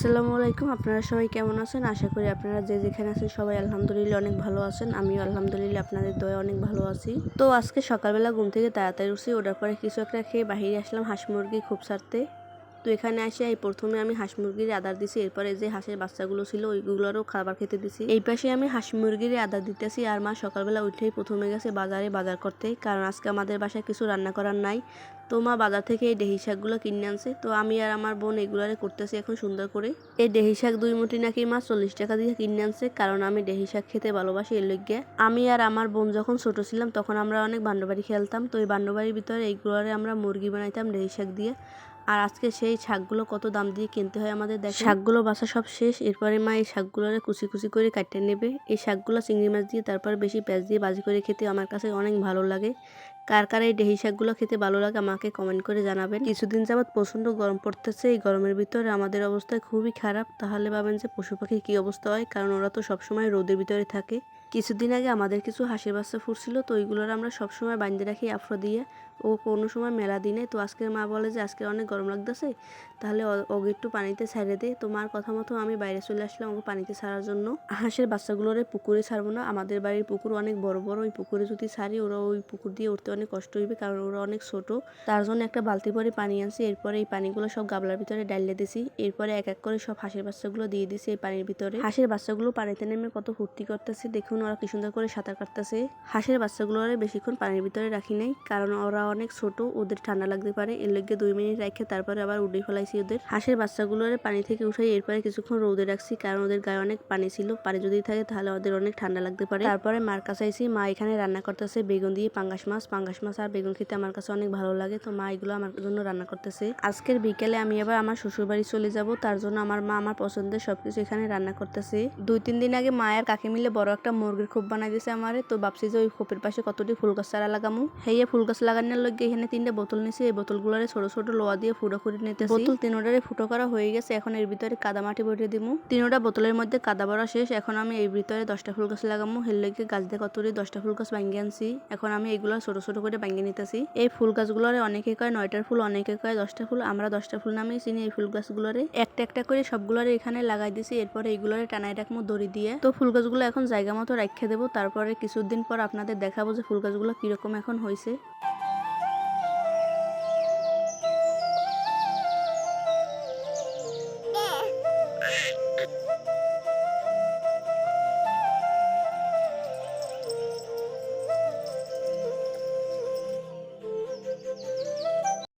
আসসালামু আলাইকুম। আপনারা সবাই কেমন আছেন? আশা করি আপনারা যে যেখানে আছেন সবাই আলহামদুলিল্লাহ অনেক ভালো আছেন। আমিও আলহামদুলিল্লাহ আপনাদের দয়ে অনেক ভালো আছি। তো আজকে সকালবেলা ঘুম থেকে তাড়াতাড়ি উঠছি ওটার পরে কিছু একটা খেয়ে বাহিরে আসলাম হাঁস মুরগি খুব সারতে। তো এখানে আসে এই প্রথমে আমি হাঁস মুরগির আদার দিছি, এরপরে যে হাঁসের বাচ্চাগুলো ছিল ওইগুলোরও খাবার খেতে দিছি। এই পাশে আমি হাঁস মুরগির আদার দিতেছি আর মা সকালবেলা উঠেই প্রথমে গেছে বাজারে বাজার করতে, কারণ আজকে আমাদের বাসায় কিছু রান্না করার নাই। তো মা বাজার থেকে এই ডেহি শাকগুলো কিনে আনছে। তো আমি আর আমার বোন এগুলারে করতেছি এখন সুন্দর করে। এই ডেহি শাক দুই মুঠি নাকি মা চল্লিশ টাকা দিয়ে কিনে আনছে, কারণ আমি ডেহি শাক খেতে ভালোবাসি এর লইগে আমি আর আমার বোন যখন ছোট ছিলাম, তখন আমরা অনেক বান্ডবাড়ি খেলতাম। তো এই বান্ডবাড়ির ভিতরে এইগুলোরে আমরা মুরগি বানাইতাম ডেহি শাক দিয়ে। আর আজকে সেই শাকগুলো কত দাম দিয়ে কিনতে হয় আমাদের দেখ শাকগুলো বাসা সব শেষ, এরপরে মা এই শাকগুলোরে কুচি কুচি করে কাটতে নেবে। এই শাকগুলো চিংড়ি মাছ দিয়ে, তারপর বেশি পেঁয়াজ দিয়ে বাজি করে খেতে আমার কাছে অনেক ভালো লাগে। কার কার এই ডেহি শাকগুলো খেতে ভালো লাগে আমাকে কমেন্ট করে জানাবেন। কিছুদিন যাবৎ প্রচণ্ড গরম পড়তেছে, এই গরমের ভিতরে আমাদের অবস্থা খুবই খারাপ। তাহলে ভাবেন যে পশু পাখির কী অবস্থা হয়? কারণ ওরা তো সবসময় রোদের ভিতরে থাকে। কিছুদিন আগে আমাদের কিছু হাঁসের বাচ্চা ফুটছিল, তো ওইগুলোর আমরা সবসময় বাঁধতে রাখি আফ্রো দিয়ে। ও কোনো সময় মেলা দিনে, তো আজকের মা বলে যে আজকে অনেক গরম লাগতেছে, তাহলে ওকে একটু পানিতে ছাড়ে দে। তো মার কথা মতো আমি বাইরে চলে আসলাম ওকে পানিতে ছাড়ার জন্য। হাঁসের বাচ্চাগুলোরে পুকুরে ছাড়বো না, আমাদের বাড়ির পুকুর অনেক বড় বড়, ওই পুকুরে যদি ছাড়ি ওরা ওই পুকুর দিয়ে উঠতে অনেক কষ্ট হইবে, কারণ ওরা অনেক ছোট। তার জন্য একটা বালতি করে পানি আনছি, এরপরে এই পানিগুলো সব গাবলার ভিতরে ডালিয়ে দিছি। এরপরে এক এক করে সব হাঁসের বাচ্চাগুলো দিয়ে দিছি এই পানির ভিতরে। হাঁসের বাচ্চাগুলো পানিতে নেমে কত ফুর্তি করতেছে, দেখুন। ওরা কি সুন্দর করে সাঁতার কাটতেছে। হাঁসের বাচ্চাগুলোরে বেশিক্ষণ পানির ভিতরে রাখি নাই, কারণ ওরা অনেক ছোট, ওদের ঠান্ডা লাগতে পারে। এর লেগে দুই মিনিট রেখে তারপরে আবার উড়ে ফেলাইছি ওদের। হাঁসের বাচ্চাগুলোরে পানি থেকে উঠাই এরপরে কিছুক্ষণ রোদে রাখছি, কারণ ওদের গায়ে অনেক পানি ছিল। পানি যদি থাকে তাহলে ওদের অনেক ঠান্ডা লাগতে পারে। তারপরে মার কাছে আইসি মা, এখানে রান্না করতেছে বেগুন দিয়ে পাঙ্গাস মাছ। পাঙ্গাস মাছ আর বেগুন খেতে আমার কাছে অনেক ভালো লাগে, তো মা এগুলো আমার জন্য রান্না করতেছে। আজকের বিকেলে আমি আবার আমার শ্বশুর বাড়ি চলে যাব, তার জন্য আমার মা আমার পছন্দের সবকিছু এখানে রান্না করতেছে। দুই তিন দিন আগে মায়ের কাকে মিলে বড় একটা মুরগির খোপ বানাই দিয়েছে আমারে তো ভাবছি যে ওই খোপের পাশে কতটি ফুল গাছ চারা লাগামু। হেয়ে ফুল গাছ লাগানোর লগে এখানে তিনটা বোতল নিছি এই বোতলগুলোরে ছোট ছোট লোয়া দিয়ে ফুটো করে নিতে বোতল তিনোটারে ফুটো করা হয়ে গেছে এখন এর ভিতরে কাদা মাটি ভরে দিমু। তিনোটা বোতলের মধ্যে কাদা ভরা শেষ এখন আমি এই ভিতরে দশটা ফুল গাছ লাগামু। হের লগে গাছ দিয়ে কতটি দশটা ফুল গাছ ভাঙিয়ে আনছি এখন আমি এগুলো ছোট ছোট করে ভাঙিয়ে নিতেছি। এই ফুল গাছগুলোরে অনেকে কয় নয়টার ফুল অনেকে কয় দশটা ফুল আমরা দশটা ফুল নামে চিনি এই ফুল গাছগুলোরে একটা একটা করে সবগুলোরে এখানে লাগাই দিছি এরপরে এইগুলোরে টানাই রাখব দড়ি দিয়ে। তো ফুল গাছগুলো এখন জায়গা মতো রাখে দেবো। তারপরে কিছুদিন পর আপনাদের দেখাবো যে ফুল গাছগুলো কীরকম এখন হয়েছে।